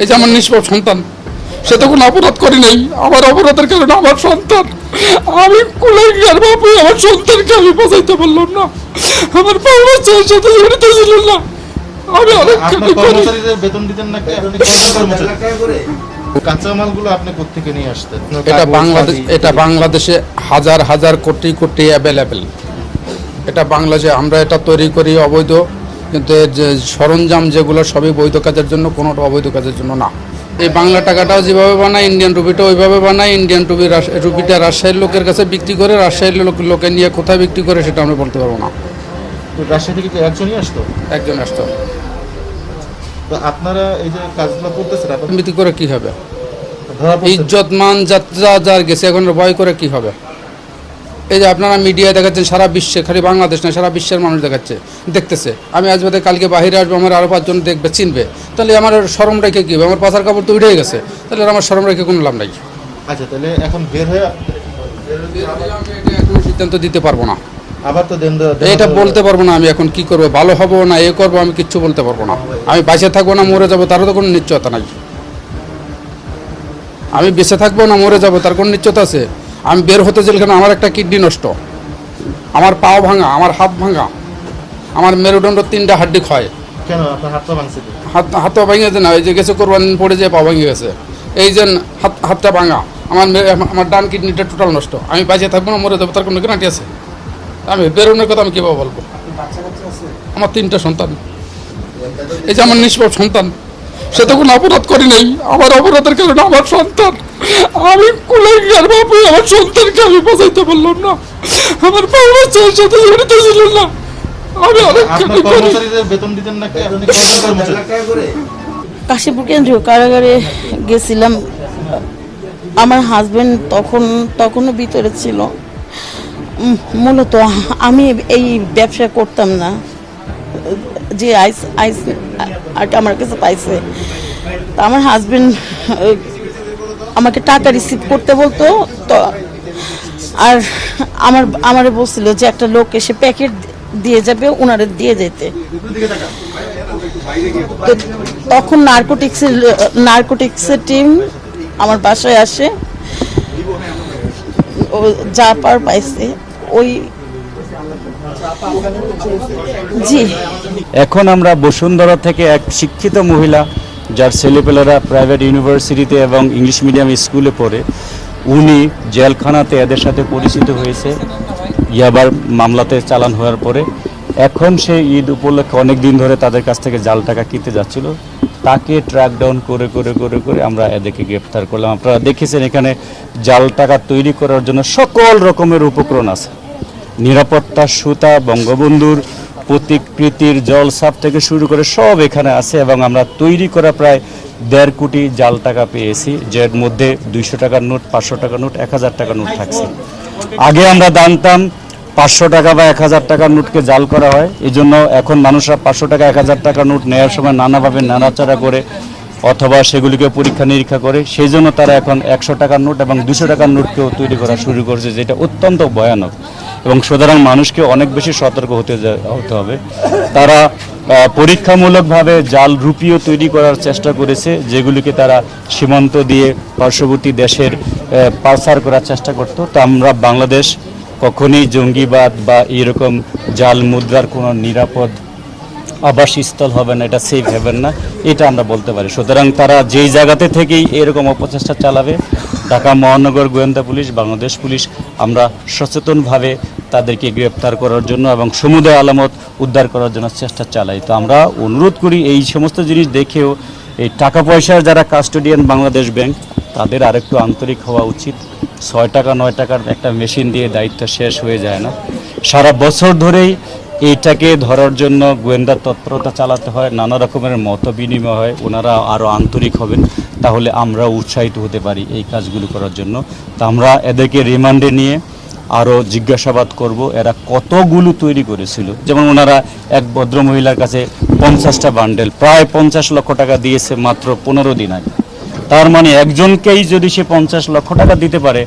এই যে আমার নিষ্পাপ সন্তান সে তো কোনো অপরাধ করি নাই। আমার অপরাধের কারণে আমার সন্তান আমি কুলাঙ্গার বাবু আমার সন্তানকে আমি বাঁচাইতে পারলাম না। আমার বাবা সাথে জড়িত ছিল না। আমি অনেক বেতন দিতেন কাঁচামালগুলো আপনি নিয়ে আসতেন? এটা বাংলাদেশ এটা বাংলাদেশে হাজার হাজার কোটি কোটি অ্যাভেলেবেল এটা বাংলাদেশে আমরা এটা তৈরি করি অবৈধ। কিন্তু এর যে সরঞ্জাম যেগুলো সবই বৈধ কাজের জন্য কোনোটা অবৈধ কাজের জন্য না। এই বাংলা টাকাটাও যেভাবে বানায় ইন্ডিয়ান রুপিটা ওইভাবে বানায় ইন্ডিয়ান রুপি রুপিটা রাজশাহীর লোকের কাছে বিক্রি করে রাজশাহীর লোক লোকে নিয়ে কোথায় বিক্রি করে সেটা আমরা বলতে পারব না। রাজশাহী থেকে কি একজনই আসতো? একজন আসতো। তো আপনারা এই যে কাজগুলো করতেছেন আপনারা বিক্রি করে কি হবে? ইজ্জত মান যাত্রা যার গেছে এখন ভয় করে কি হবে? এই যে আপনারা মিডিয়ায় দেখাচ্ছেন সারা বিশ্বে খালি বাংলাদেশ না সারা বিশ্বের মানুষ দেখাচ্ছে দেখতেছে। আমি আজ বাদে কালকে বাইরে আসব আমার আরও পাঁচজন দেখবে চিনবে। তাহলে আমার সরম রেখে কী আমার পাশার কাপড় তো উঠে গেছে। তাহলে আমার সরম রেখে কোনো লাভ নাই। আচ্ছা তাহলে এখন বের হয়ে কোনো সিদ্ধান্ত দিতে পারব না। আবার তো এটা বলতে পারব না আমি এখন কি করব ভালো হব না এ করব আমি কিচ্ছু বলতে পারব না। আমি বেঁচে থাকব না মরে যাব তারও তো কোনো নিশ্চয়তা নাই। আমি বেঁচে থাকব না মরে যাব তার কোনো নিশ্চয়তা আছে? আমি বের হতে যেখানে আমার একটা কিডনি নষ্ট। আমার পাও ভাঙা আমার হাত ভাঙা আমার মেরুদণ্ড তিনটা হাড্ডি ক্ষয়। কেন? আপনার হাতটা ভাঙছে হাত হাতটা ভেঙে গেছে না এই যে গেছে কোরবান পড়ে যে পা ভেঙে গেছে। এই যে হাত হাতটা ভাঙা আমার আমার ডান কিডনিটা টোটাল নষ্ট। আমি বাঁচিয়ে থাকব না মরে যাব তার কোনো গ্যারান্টি আছে? আমি বেরোনোর কথা আমি কীভাবে বলব? আমার তিনটা সন্তান। এই যে আমার নিষ্পাপ সন্তান সে তো কোনো অপরাধ করি নাই। আমার অপরাধের কারণে আমার সন্তান। আমি কুলাঙ্গার বাবু আমার সন্তানকে আমি বাঁচাইতে পারলাম না। আমার বাবা ছেলের সাথে জড়িত ছিল না। আমি অনেক বেতন দিতেন কর্মচারী? কাশীপুর কেন্দ্রীয় কারাগারে গেছিলাম। আমার হাজবেন্ড তখন তখনও ভিতরে ছিল। মূলত আমি এই ব্যবসা করতাম না। যে আইস আইস আর আমার কাছে পাইছে। তা আমার হাজবেন্ড আমাকে টাকা রিসিভ করতে বলতো, তো আর আমার, আমারে বলছিল যে একটা লোক এসে প্যাকেট দিয়ে যাবে ওনারে দিয়ে যেতে। তখন নার্কোটিক্সের নার্কোটিক্সের টিম আমার বাসায় আসে। ও যা পার পাইছে, ওই জি। এখন আমরা বসুন্ধরা থেকে এক শিক্ষিত মহিলা যার ছেলেপেলেরা প্রাইভেট ইউনিভার্সিটিতে এবং ইংলিশ মিডিয়াম স্কুলে পড়ে, উনি জেলখানাতে এদের সাথে পরিচিত হয়েছে। ইয়াবার মামলাতে চালান হওয়ার পরে। এখন সে ঈদ উপলক্ষে অনেক দিন ধরে তাদের কাছ থেকে জাল টাকা কিনতে যাচ্ছিল। তাকে ট্র্যাক ডাউন করে করে করে করে আমরা এদেরকে গ্রেপ্তার করলাম। আপনারা দেখেছেন এখানে জাল টাকা তৈরি করার জন্য সকল রকমের উপকরণ আছে। নিরাপত্তা, সুতা, বঙ্গবন্ধুর প্রতিকৃতির জল সাপ থেকে শুরু করে সব এখানে আছে এবং আমরা তৈরি করা প্রায় দেড় কোটি জাল টাকা পেয়েছি, যার মধ্যে দুইশো টাকার নোট, পাঁচশো টাকার নোট, এক হাজার টাকার নোট থাকছে। আগে আমরা জানতাম পাঁচশো টাকা বা এক হাজার টাকার নোটকে জাল করা হয় এই জন্য এখন মানুষরা পাঁচশো টাকা, এক হাজার টাকার নোট নেওয়ার সময় নানাভাবে নানাচাড়া করে অথবা সেগুলিকে পরীক্ষা নিরীক্ষা করে সেই জন্য তারা এখন একশো টাকার নোট এবং দুশো টাকার নোটকেও তৈরি করা শুরু করেছে, যেটা অত্যন্ত ভয়ানক। এবং সুতরাং মানুষকে অনেক বেশি সতর্ক হতে হতে হবে। তারা পরীক্ষামূলকভাবে জাল রুপিও তৈরি করার চেষ্টা করেছে, যেগুলিকে তারা সীমান্ত দিয়ে পার্শ্ববর্তী দেশের পাচার করার চেষ্টা করতো। তা আমরা বাংলাদেশ কখনই জঙ্গিবাদ বা এরকম জাল মুদ্রার কোনো নিরাপদ আবাসস্থল হবে না, এটা সেফ হবেন না, এটা আমরা বলতে পারি। সুতরাং তারা যেই জায়গাতে থেকেই এরকম অপচেষ্টা চালাবে ঢাকা মহানগর গোয়েন্দা পুলিশ, বাংলাদেশ পুলিশ, আমরা সচেতনভাবে তাদেরকে গ্রেপ্তার করার জন্য এবং সমুদায় আলামত উদ্ধার করার জন্য চেষ্টা চালাই। তো আমরা অনুরোধ করি, এই সমস্ত জিনিস দেখেও এই টাকা পয়সার যারা কাস্টোডিয়ান বাংলাদেশ ব্যাংক, তাদের আরেকটু আন্তরিক হওয়া উচিত। ছয় টাকা, নয় টাকার একটা মেশিন দিয়ে দায়িত্ব শেষ হয়ে যায় না। সারা বছর ধরেই এইটাকে ধরার জন্য গোয়েন্দা তৎপরতা চালাতে হয়, নানা রকমের মত বিনিময় হয়, ওনারা আরও আন্তরিক হবেন, তাহলে আমরা উৎসাহিত হতে পারি এই কাজগুলো করার জন্য। তা আমরা এদেরকে রিমান্ডে নিয়ে আরও জিজ্ঞাসাবাদ করব, এরা কতগুলো তৈরি করেছিল। যেমন ওনারা এক ভদ্র মহিলার কাছে পঞ্চাশটা বান্ডেল, প্রায় পঞ্চাশ লক্ষ টাকা দিয়েছে মাত্র পনেরো দিন আগে। তার মানে একজনকেই যদি সে পঞ্চাশ লক্ষ টাকা দিতে পারে,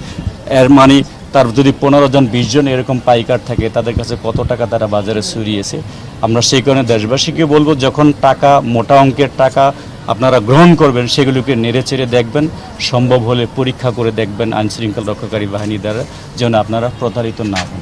এর মানে তার যদি পনেরো জন, বিশ জন এরকম পাইকার থাকে, তাদের কাছে কত টাকা তারা বাজারে ছড়িয়েছে? আমরা সেই কারণে দেশবাসীকে বলব, যখন টাকা, মোটা অঙ্কের টাকা আপনারা গ্রহণ করবেন, সেগুলোকে নেড়েচেড়ে দেখবেন, সম্ভব হলে পরীক্ষা করে দেখবেন আইনশৃঙ্খলা রক্ষাকারী বাহিনী দ্বারা, যেন আপনারা প্রতারিত না হন।